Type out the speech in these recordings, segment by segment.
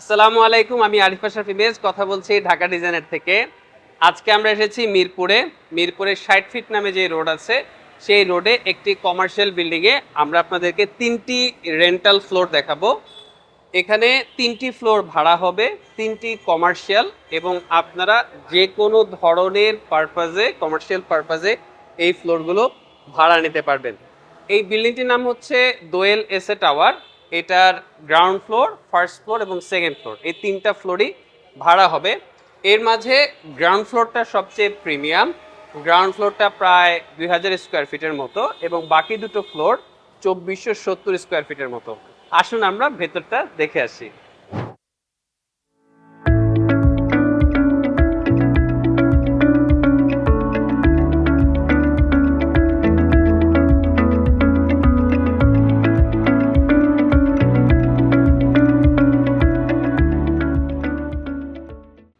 আসসালামু আলাইকুম, আমি আরিফা শাফি বেজ কথা বলছি ঢাকা ডিজাইনের থেকে। আজকে আমরা এসেছি মিরপুরে মিরপুরে ষাট ফিট নামে যে রোড আছে, সেই রোডে একটি কমার্শিয়াল বিল্ডিংয়ে আমরা আপনাদেরকে তিনটি রেন্টাল ফ্লোর দেখাবো। এখানে তিনটি ফ্লোর ভাড়া হবে, তিনটি কমার্শিয়াল এবং আপনারা যে কোনো ধরনের পারপাজে কমার্শিয়াল পারপাজে এই ফ্লোরগুলো ভাড়া নিতে পারবেন। এই বিল্ডিংটির নাম হচ্ছে দোয়েল এসএ টাওয়ার। এটার গ্রাউন্ড ফ্লোর ফার্স্ট ফ্লোর এবং সেকেন্ড ফ্লোর এই তিনটা ফ্লোরই ভাড়া হবে। এর মাঝে গ্রাউন্ড ফ্লোরটা সবচেয়ে প্রিমিয়াম গ্রাউন্ড ফ্লোরটা প্রায় দুই হাজার স্কোয়ার ফিটের মতো এবং বাকি দুটো ফ্লোর চব্বিশশো সত্তর স্কোয়ার ফিটের মতো। আসুন আমরা ভেতরটা দেখে আসি।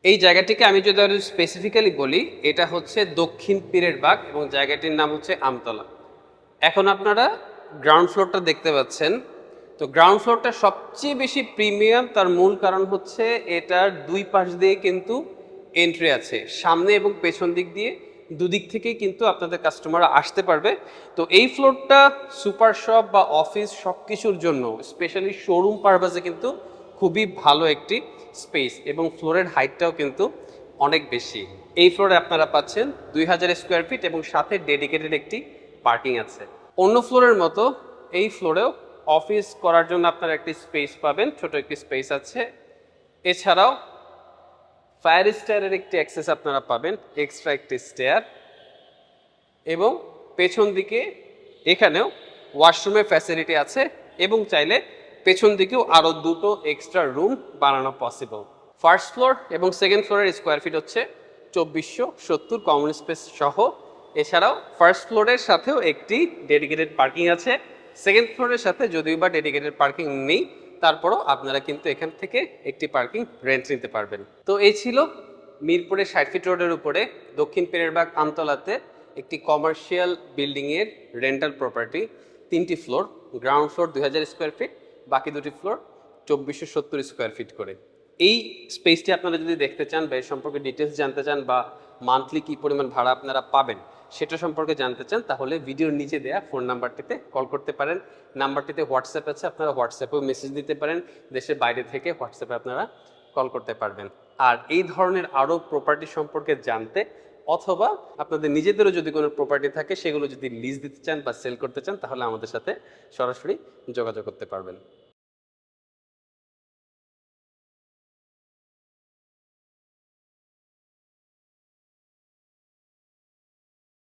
এই জায়গাটিকে আমি যদি আরও স্পেসিফিক্যালি বলি, এটা হচ্ছে দক্ষিণ পীরের বাগ এবং জায়গাটির নাম হচ্ছে আমতলা। এখন আপনারা গ্রাউন্ড ফ্লোরটা দেখতে পাচ্ছেন। তো গ্রাউন্ড ফ্লোরটা সবচেয়ে বেশি প্রিমিয়াম তার মূল কারণ হচ্ছে এটার দুই পাশ দিয়ে কিন্তু এন্ট্রি আছে। সামনে এবং পেছন দিক দিয়ে দুদিক থেকেই কিন্তু আপনাদের কাস্টমার আসতে পারবে। তো এই ফ্লোরটা সুপার শপ বা অফিস সব কিছুর জন্য স্পেশালি শোরুম পারপাসে কিন্তু খুবই ভালো একটি স্পেস এবং ফ্লোরের হাইটটাও কিন্তু অনেক বেশি। এই ফ্লোরে আপনারা পাচ্ছেন দুই হাজার স্কোয়ার ফিট এবং সাথে ডেডিকেটেড একটি পার্কিং আছে। অন্য ফ্লোরের মতো এই ফ্লোরেও অফিস করার জন্য আপনারা একটি স্পেস পাবেন, ছোট একটি স্পেস আছে। এছাড়াও ফায়ার স্টারের একটি অ্যাক্সেস আপনারা পাবেন এক্সট্রা একটি স্টেয়ার এবং পেছন দিকে এখানেও ওয়াশরুমের ফ্যাসিলিটি আছে এবং চাইলে পেছন দিকেও আরও দুটো এক্সট্রা রুম বানানো পসিবল ফার্স্ট ফ্লোর এবং সেকেন্ড ফ্লোরের স্কোয়ার ফিট হচ্ছে চব্বিশশো সত্তর কমন স্পেস সহ। এছাড়াও ফার্স্ট ফ্লোরের সাথেও একটি ডেডিকেটেড পার্কিং আছে। সেকেন্ড ফ্লোরের সাথে যদিও বা ডেডিকেটেড পার্কিং নেই, তারপরও আপনারা কিন্তু এখান থেকে একটি পার্কিং রেন্ট নিতে পারবেন। তো এই ছিল মিরপুরের ষাট ফিট রোডের উপরে দক্ষিণ পেরেরবাগ আমতলাতে একটি কমার্শিয়াল বিল্ডিংয়ের রেন্টাল প্রপার্টি তিনটি ফ্লোর গ্রাউন্ড ফ্লোর দুই হাজার স্কোয়ার ফিট বাকি দুটি ফ্লোর চব্বিশশো সত্তর স্কোয়ার ফিট করে। এই স্পেসটি আপনারা যদি দেখতে চান বা এর সম্পর্কে ডিটেলস জানতে চান বা মান্থলি কী পরিমাণ ভাড়া আপনারা পাবেন সেটা সম্পর্কে জানতে চান, তাহলে ভিডিওর নিচে দেয়া ফোন নাম্বারটিতে কল করতে পারেন। নাম্বারটিতে হোয়াটসঅ্যাপ আছে, আপনারা হোয়াটসঅ্যাপেও মেসেজ দিতে পারেন। দেশের বাইরে থেকে হোয়াটসঅ্যাপে আপনারা কল করতে পারবেন। আর এই ধরনের আরও প্রপার্টি সম্পর্কে জানতে অথবা আপনাদের নিজেদেরও যদি কোনো প্রপার্টি থাকে, সেগুলো যদি লিজ দিতে চান বা সেল করতে চান, তাহলে আমাদের সাথে সরাসরি যোগাযোগ করতে পারবেন।